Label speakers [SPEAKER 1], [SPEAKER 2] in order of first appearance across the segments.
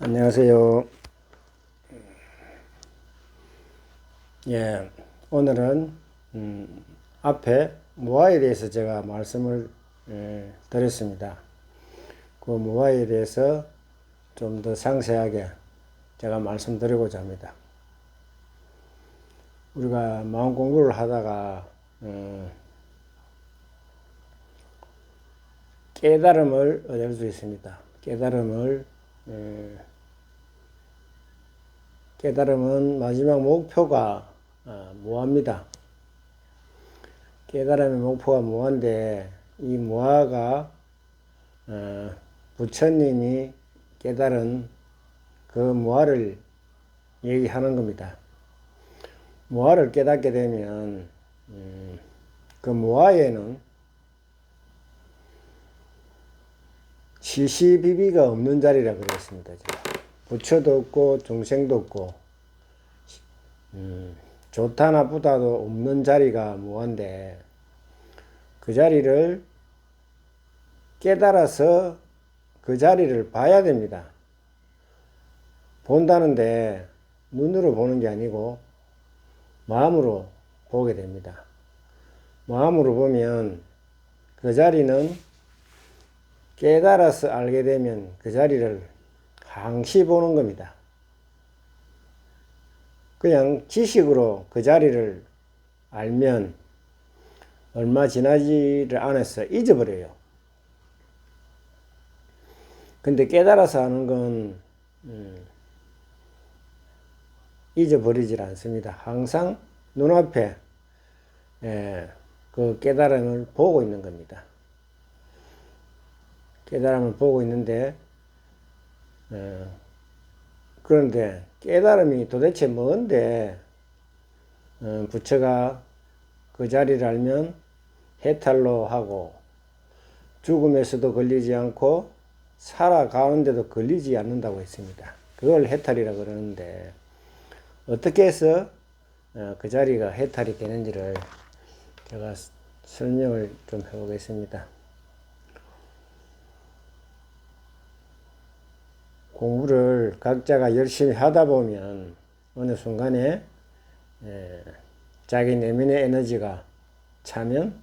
[SPEAKER 1] 안녕하세요. 예, 오늘은 음, 앞에 무화에 대해서 제가 말씀을 예, 드렸습니다. 그 무화에 대해서 좀 더 상세하게 제가 말씀드리고자 합니다. 우리가 마음 공부를 하다가 음, 깨달음을 얻을 수 있습니다. 깨달음을 예, 깨달음은 마지막 목표가 어, 무아입니다. 깨달음의 목표가 무아인데 이 무아가 어, 부처님이 깨달은 그 무아를 얘기하는 겁니다. 무아를 깨닫게 되면 음, 그 무아에는 시시비비가 없는 자리라 그랬습니다. 제가. 부처도 없고 중생도 없고 음, 좋다 나쁘다도 없는 자리가 무한데 그 자리를 깨달아서 그 자리를 봐야 됩니다. 본다는데 눈으로 보는 게 아니고 마음으로 보게 됩니다. 마음으로 보면 그 자리는 깨달아서 알게 되면 그 자리를 항시 보는 겁니다. 그냥 지식으로 그 자리를 알면 얼마 지나지를 않아서 잊어버려요. 근데 깨달아서 하는 건 음, 잊어버리질 않습니다. 항상 눈앞에 예, 그 깨달음을 보고 있는 겁니다. 깨달음을 보고 있는데 어, 그런데 깨달음이 도대체 뭔데 어, 부처가 그 자리를 알면 해탈로 하고 죽음에서도 걸리지 않고 살아가는데도 걸리지 않는다고 했습니다. 그걸 해탈이라 그러는데 어떻게 해서 어, 그 자리가 해탈이 되는지를 제가 설명을 좀 해보겠습니다. 공부를 각자가 열심히 하다 보면 어느 순간에 에, 자기 내면의 에너지가 차면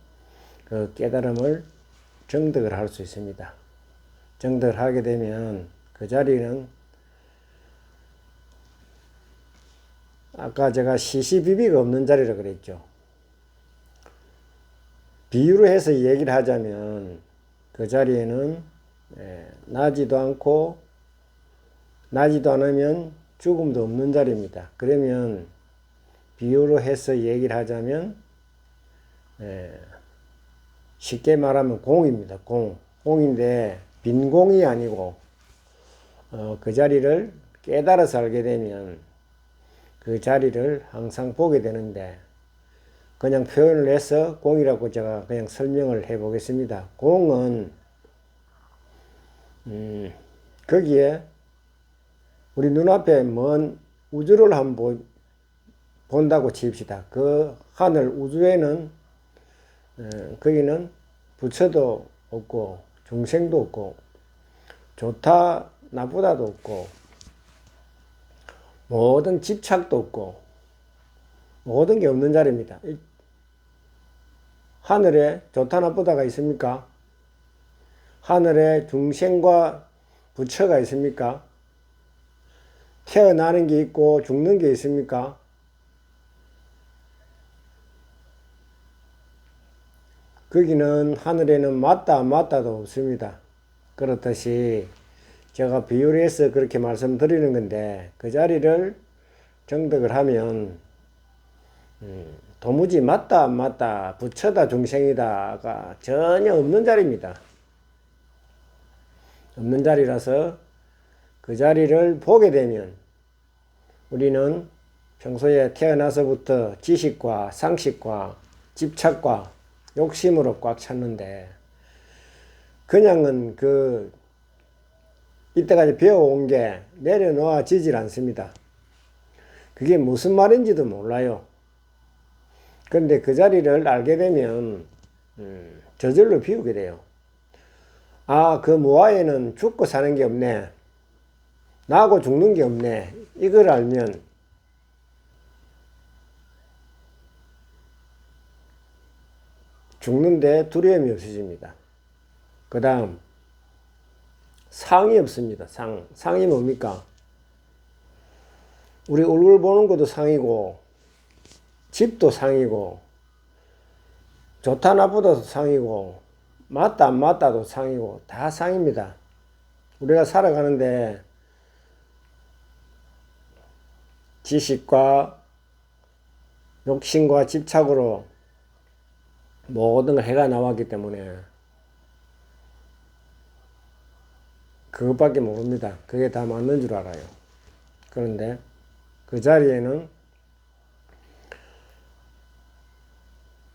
[SPEAKER 1] 그 깨달음을 정득을 할 수 있습니다. 정득을 하게 되면 그 자리는 아까 제가 시시비비가 없는 자리라 그랬죠. 비유로 해서 얘기를 하자면 그 자리에는 에, 나지도 않고 나지도 않으면 죽음도 없는 자리입니다. 그러면 비유로 해서 얘기를 하자면 에, 쉽게 말하면 공입니다. 공. 공인데 빈 공이 아니고 어, 그 자리를 깨달아서 알게 되면 그 자리를 항상 보게 되는데 그냥 표현을 해서 공이라고 제가 그냥 설명을 해 보겠습니다. 공은 음, 거기에 우리 눈앞에 먼 우주를 한번 본다고 칩시다. 그 하늘 우주에는 어, 거기는 부처도 없고 중생도 없고 좋다 나쁘다도 없고 모든 집착도 없고 모든 게 없는 자리입니다. 하늘에 좋다 나쁘다가 있습니까? 하늘에 중생과 부처가 있습니까? 태어나는 게 있고 죽는 게 있습니까? 거기는 하늘에는 맞다 맞다도 없습니다. 그렇듯이 제가 비유를 해서 그렇게 말씀드리는 건데 그 자리를 정득을 하면 음, 도무지 맞다 안 맞다 부처다 중생이다가 전혀 없는 자리입니다. 없는 자리라서 그 자리를 보게 되면 우리는 평소에 태어나서부터 지식과 상식과 집착과 욕심으로 꽉 찼는데 그냥은 그 이때까지 배워온 게 내려놓아지질 않습니다. 그게 무슨 말인지도 몰라요. 그런데 그 자리를 알게 되면 음, 저절로 비우게 돼요. 아, 그 무아에는 죽고 사는 게 없네. 나하고 죽는 게 없네. 이걸 알면 죽는데 두려움이 없어집니다. 그 다음, 상이 없습니다. 상. 상이 뭡니까? 우리 얼굴 보는 것도 상이고, 집도 상이고, 좋다 나쁘다도 상이고, 맞다 안 맞다도 상이고, 다 상입니다. 우리가 살아가는데, 지식과 욕심과 집착으로 모든 걸 해가 나왔기 때문에 그것밖에 모릅니다. 그게 다 맞는 줄 알아요. 그런데 그 자리에는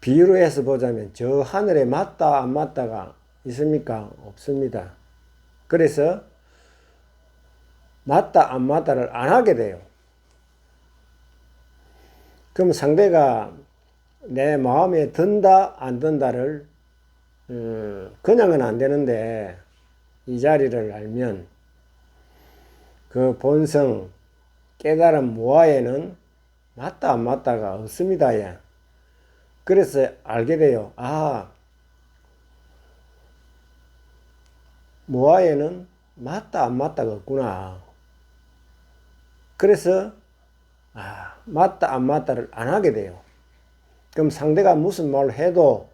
[SPEAKER 1] 비유로 해서 보자면 저 하늘에 맞다 안 맞다가 있습니까? 없습니다. 그래서 맞다 안 맞다를 안 하게 돼요. 그럼 상대가 내 마음에 든다 안 든다를 음, 그냥은 안 되는데 이 자리를 알면 그 본성 깨달은 무아에는 맞다 안 맞다가 없습니다. 예. 그래서 알게 돼요. 아 무아에는 맞다 안 맞다가 없구나. 그래서 아 맞다 안 맞다를 안 하게 돼요. 그럼 상대가 무슨 말을 해도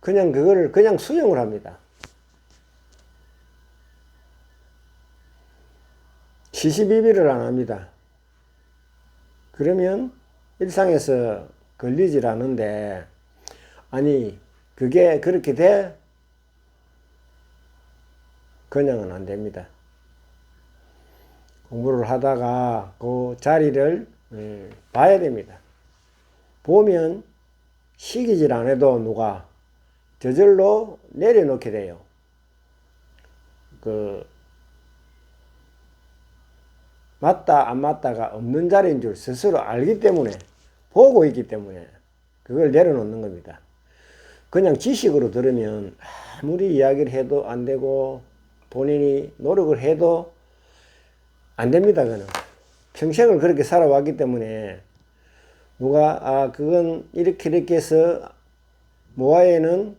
[SPEAKER 1] 그냥 그거를 그냥 수용을 합니다. 시시비비를 안 합니다. 그러면 일상에서 걸리질 않은데, 아니, 그게 그렇게 돼? 그냥은 안 됩니다. 공부를 하다가 그 자리를 음, 봐야 됩니다. 보면 시기질 안 해도 누가 저절로 내려놓게 돼요. 그 맞다 안 맞다가 없는 자리인 줄 스스로 알기 때문에 보고 있기 때문에 그걸 내려놓는 겁니다. 그냥 지식으로 들으면 아무리 이야기를 해도 안 되고 본인이 노력을 해도 안 됩니다. 그는 평생을 그렇게 살아왔기 때문에 누가 아 그건 이렇게 이렇게 해서 모아에는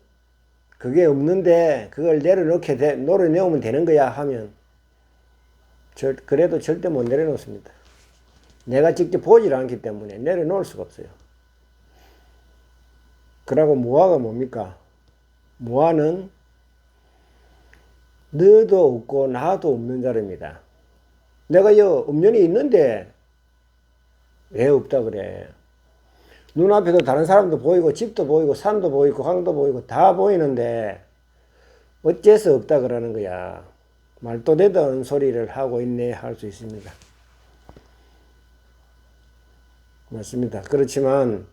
[SPEAKER 1] 그게 없는데 그걸 내려놓게 돼 노려내오면 되는 거야 하면 절, 그래도 절대 못 내려놓습니다. 내가 직접 보질 않기 때문에 내려놓을 수가 없어요. 그러고 무아가 뭡니까? 무아는 너도 없고 나도 없는 자입니다. 내가 여 음연이 있는데 왜 없다 그래? 눈앞에도 다른 사람도 보이고 집도 보이고 산도 보이고 강도 보이고 다 보이는데 어째서 없다 그러는 거야. 말도 되던 소리를 하고 있네 할 수 있습니다. 맞습니다. 그렇지만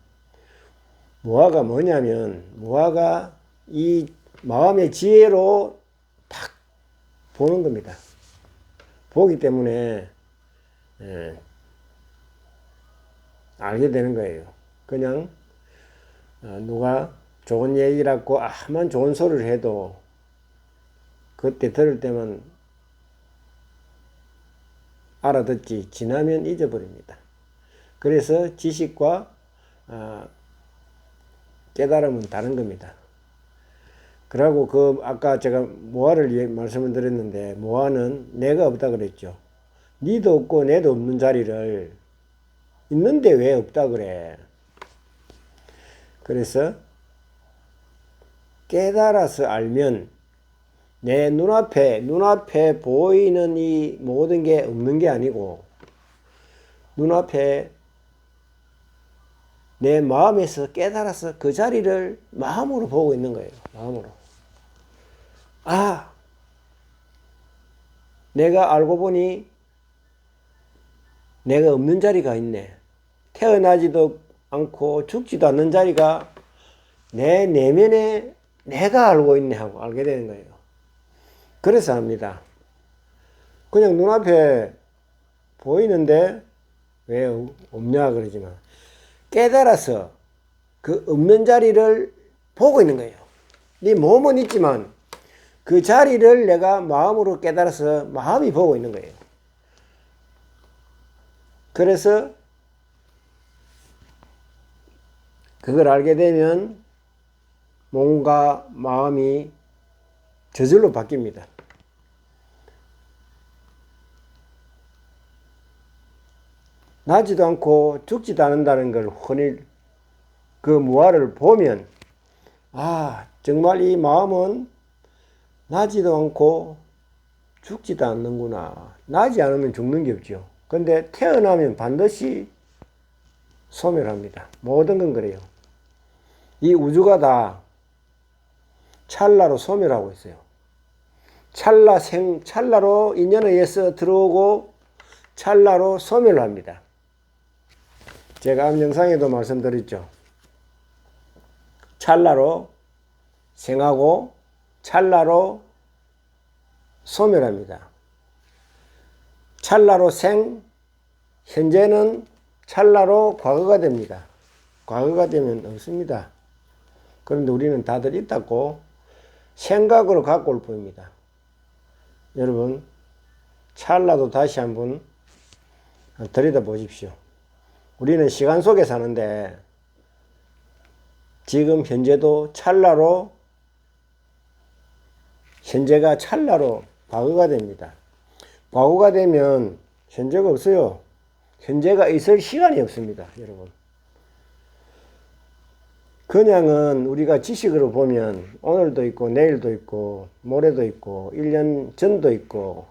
[SPEAKER 1] 무화가 뭐냐면 무화가 이 마음의 지혜로 딱 보는 겁니다. 보기 때문에 예, 알게 되는 거예요. 그냥 어, 누가 좋은 얘기라고 아만 좋은 소리를 해도 그때 들을 때만 알아듣지 지나면 잊어버립니다. 그래서 지식과 어, 깨달음은 다른 겁니다. 그리고 그 아까 제가 모아를 말씀을 드렸는데 모아는 내가 없다 그랬죠. 니도 없고 내도 없는 자리를 있는데 왜 없다 그래? 그래서 깨달아서 알면 내 눈앞에 눈앞에 보이는 이 모든 게 없는 게 아니고 눈앞에 내 마음에서 깨달아서 그 자리를 마음으로 보고 있는 거예요. 마음으로. 아, 내가 알고 보니 내가 없는 자리가 있네. 태어나지도 않고 죽지도 않는 자리가 내 내면에 내가 알고 있네 하고 알게 되는 거예요. 그래서 합니다. 그냥 눈앞에 보이는데 왜 없냐 그러지만 깨달아서 그 없는 자리를 보고 있는 거예요. 네 몸은 있지만 그 자리를 내가 마음으로 깨달아서 마음이 보고 있는 거예요. 그래서 그걸 알게 되면 몸과 마음이 저절로 바뀝니다. 나지도 않고 죽지도 않는다는 걸 흔히 그 무화를 보면 아 정말 이 마음은 나지도 않고 죽지도 않는구나. 나지 않으면 죽는 게 없죠. 근데 태어나면 반드시 소멸합니다. 모든 건 그래요. 이 우주가 다 찰나로 소멸하고 있어요. 찰나 생, 찰나로 인연에 의해서 들어오고 찰나로 소멸합니다. 제가 앞 영상에도 말씀드렸죠. 찰나로 생하고 찰나로 소멸합니다. 찰나로 생, 현재는 찰나로 과거가 됩니다. 과거가 되면 없습니다. 그런데 우리는 다들 있다고 생각으로 갖고 올 뿐입니다. 여러분, 찰나도 다시 한번 들여다 보십시오. 우리는 시간 속에 사는데 지금 현재도 찰나로 현재가 찰나로 과거가 됩니다. 과거가 되면 현재가 없어요. 현재가 있을 시간이 없습니다, 여러분. 그냥은 우리가 지식으로 보면 오늘도 있고 내일도 있고 모레도 있고 1년 전도 있고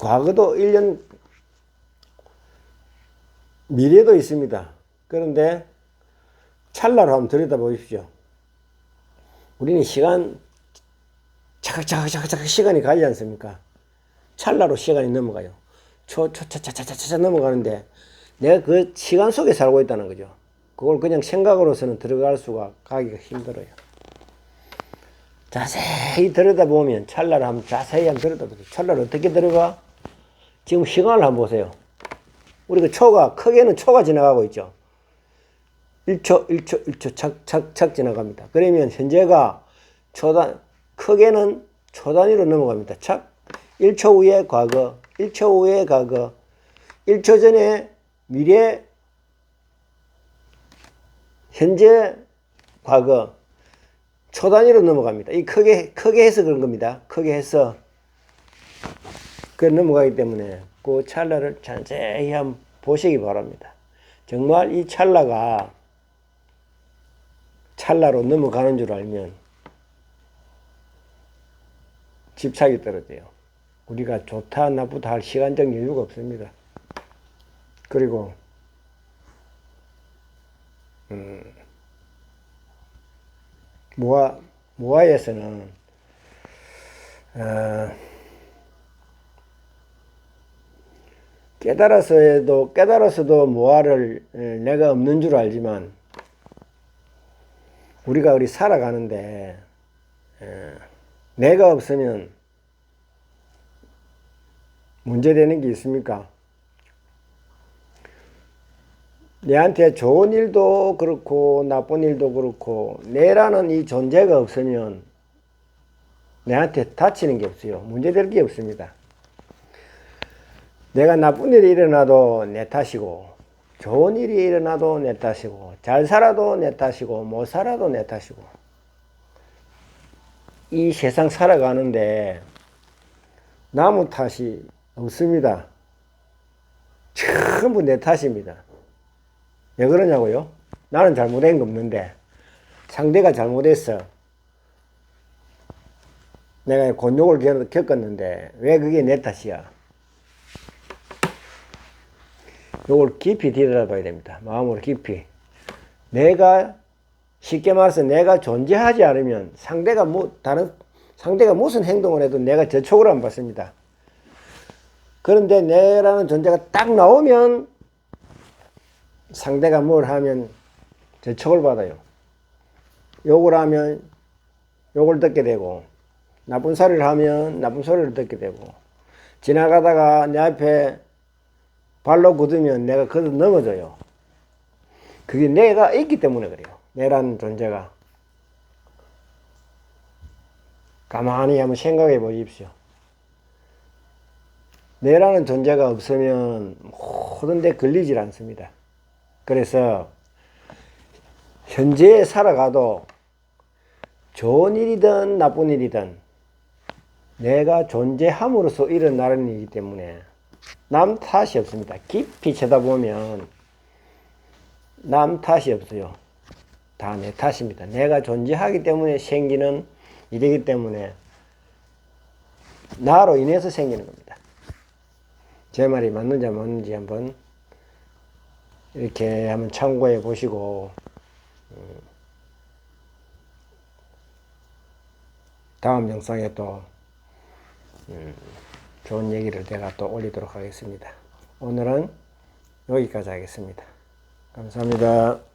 [SPEAKER 1] 과거도 1년 미래도 있습니다. 그런데 찰나로 한번 들여다 보십시오. 우리는 시간 차각차각차각 시간이 가지 않습니까? 찰나로 시간이 넘어가요. 초초차차차차차 넘어가는데 내가 그 시간 속에 살고 있다는 거죠. 그걸 그냥 생각으로서는 들어갈 수가 가기가 힘들어요. 자세히 들여다보면 찰나를 한번 자세히 한번 들여다보세요. 찰나를 어떻게 들어가? 지금 시간을 한번 보세요. 우리 그 초가 크게는 초가 지나가고 있죠. 1초, 1초, 1초 착, 착, 착 지나갑니다. 그러면 현재가 초단, 크게는 초 단위로 넘어갑니다. 착. 1초 후에 과거, 1초 후에 과거, 1초 전에 미래, 현재, 과거, 초 단위로 넘어갑니다. 이 크게, 크게 해서 그런 겁니다. 크게 해서. 그 넘어가기 때문에 그 찰나를 자세히 한번 보시기 바랍니다. 정말 이 찰나가 찰나로 넘어가는 줄 알면 집착이 떨어져요. 우리가 좋다 나쁘다 할 시간적 여유가 없습니다. 그리고 음, 모아 모아에서는 어, 깨달아서도 깨달아서도 모아를 내가 없는 줄 알지만 우리가 우리 살아가는데 내가 없으면 문제되는 게 있습니까? 내한테 좋은 일도 그렇고 나쁜 일도 그렇고 내라는 이 존재가 없으면 내한테 다치는 게 없어요. 문제될 게 없습니다. 내가 나쁜 일이 일어나도 내 탓이고 좋은 일이 일어나도 내 탓이고 잘 살아도 내 탓이고 못 살아도 내 탓이고 이 세상 살아가는데 나무 탓이 없습니다. 전부 내 탓입니다. 왜 그러냐고요? 나는 잘못한 거 없는데 상대가 잘못했어. 내가 곤욕을 겪었는데 왜 그게 내 탓이야? 요걸 깊이 들여다봐야 됩니다. 마음으로 깊이. 내가 쉽게 말해서 내가 존재하지 않으면 상대가 뭐 다른 상대가 무슨 행동을 해도 내가 저촉을 안 받습니다. 그런데 내라는 존재가 딱 나오면 상대가 뭘 하면 저촉을 받아요. 욕을 하면 욕을 듣게 되고 나쁜 소리를 하면 나쁜 소리를 듣게 되고 지나가다가 내 앞에 발로 굳으면 내가 그도 넘어져요. 그게 내가 있기 때문에 그래요. 내라는 존재가. 가만히 한번 생각해 보십시오. 내라는 존재가 없으면 모든 데 걸리질 않습니다. 그래서 현재에 살아가도 좋은 일이든 나쁜 일이든 내가 존재함으로써 일어나는 일이기 때문에 남 탓이 없습니다. 깊이 쳐다보면 남 탓이 없어요. 다 내 탓입니다. 내가 존재하기 때문에 생기는 일이기 때문에 나로 인해서 생기는 겁니다. 제 말이 맞는지 안 맞는지 한번 이렇게 한번 참고해 보시고 음, 다음 영상에 또 음, 좋은 얘기를 내가 또 올리도록 하겠습니다. 오늘은 여기까지 하겠습니다. 감사합니다.